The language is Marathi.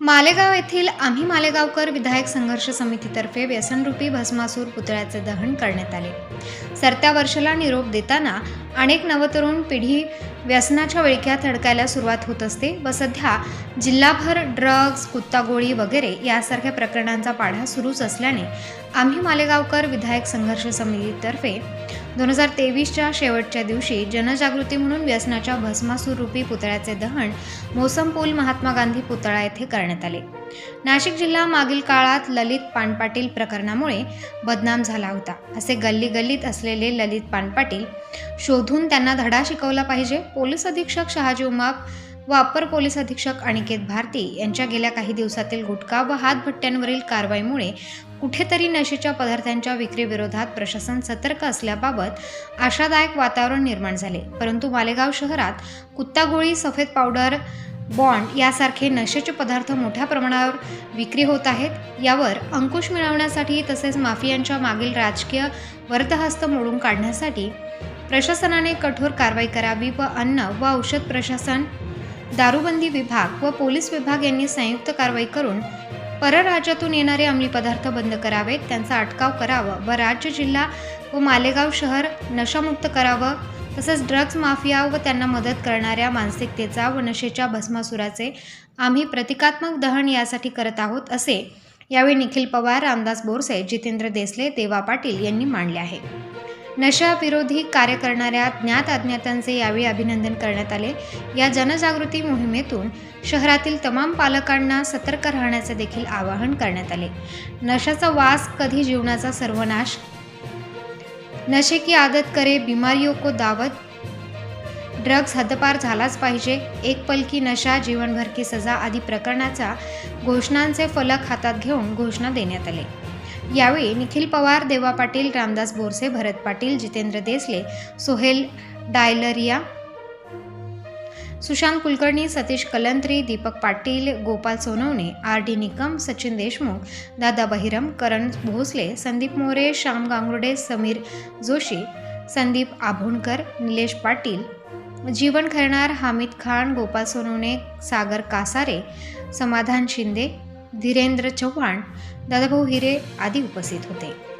मालेगाव येथील आम्ही मालेगावकर विधायक संघर्ष समितीतर्फे व्यसनरूपी भस्मासूर पुतळ्याचे दहन करण्यात आले. सरत्या वर्षाला निरोप देताना अनेक नवतरुण पिढी व्यसनाच्या विळख्यात अडकायला सुरुवात होत असते व सध्या जिल्हाभर ड्रग्ज कुत्तागोळी वगैरे यासारख्या प्रकरणांचा पाढा सुरूच असल्याने आम्ही मालेगावकर विधायक संघर्ष समितीतर्फे दोन हजार तेवीसच्या शेवटच्या दिवशी जनजागृती म्हणून व्यसनाच्या भस्मासूर रूपी पुतळ्याचे दहन मोसम पूल महात्मा गांधी पुतळा येथे करण्यात आले. नाशिक जिल्हा मागील काळात ललित पानपाटील प्रकरणामुळे बदनाम झाला होता. असे गल्ली गल्लीत असलेले ललित पानपाटील शोधून त्यांना धडा शिकवला पाहिजे. पोलीस अधीक्षक शहाजी उमाप व अप्पर पोलीस अधीक्षक अनिकेत भारती यांच्या गेल्या काही दिवसातील गुटखा व हातभट्ट्यांवरील कारवाईमुळे कुठेतरी नशेच्या पदार्थांच्या विक्रीविरोधात प्रशासन सतर्क असल्याबाबत आशादायक वातावरण निर्माण झाले. परंतु मालेगाव शहरात कुत्तागोळी सफेद पावडर बॉन्ड यासारखे नशेचे पदार्थ मोठ्या प्रमाणावर विक्री होत आहेत. यावर अंकुश मिळवण्यासाठी तसेच माफियांच्या मागील राजकीय वर्तहस्त मोडून काढण्यासाठी प्रशासनाने कठोर कारवाई करावी व अन्न व औषध प्रशासन दारूबंदी विभाग व पोलीस विभाग यांनी संयुक्त कारवाई करून परराज्यातून येणारे अंमली पदार्थ बंद करावेत. त्यांचा अटकाव करावा व राज्य जिल्हा व मालेगाव शहर नशामुक्त करावं. तसंच ड्रग्ज माफिया व त्यांना मदत करणाऱ्या मानसिकतेचा व नशेच्या भस्मासुराचे आम्ही प्रतिकात्मक दहन यासाठी करत आहोत असे यावेळी निखिल पवार रामदास बोरसे जितेंद्र देसले देवा पाटील यांनी मांडले आहे. नशाविरोधी कार्य करणाऱ्या ज्ञात अज्ञातांचे यावेळी अभिनंदन करण्यात आले. या जनजागृती मोहिमेतून शहरातील तमाम पालकांना सतर्क राहण्याचे देखील आवाहन करण्यात आले. नशाचा वास कधी जीवनाचा सर्वनाश नशे की आदत करे बीमारियों को दावत. ड्रग्ज हद्दपार झालाच पाहिजे. एक पल की नशा जीवनभर की सजा आदी प्रकरणाचा घोषणांचे फलक हातात घेऊन घोषणा देण्यात आले. यावेळी निखिल पवार देवा पाटील रामदास बोरसे भरत पाटील जितेंद्र देसले सोहेल डायलरिया सुशांत कुलकर्णी सतीश कलंत्री दीपक पाटील गोपाल सोनवणे आर डी निकम सचिन देशमुख दादा बहिरम करण भोसले संदीप मोरे श्याम गांगुर्डे समीर जोशी संदीप आभोणकर निलेश पाटील जीवन खरणार हामिद खान गोपाल सोनवणे सागर कासारे समाधान शिंदे धीरेंद्र चव्हाण दादाभाऊ हिरे आदी उपस्थित होते.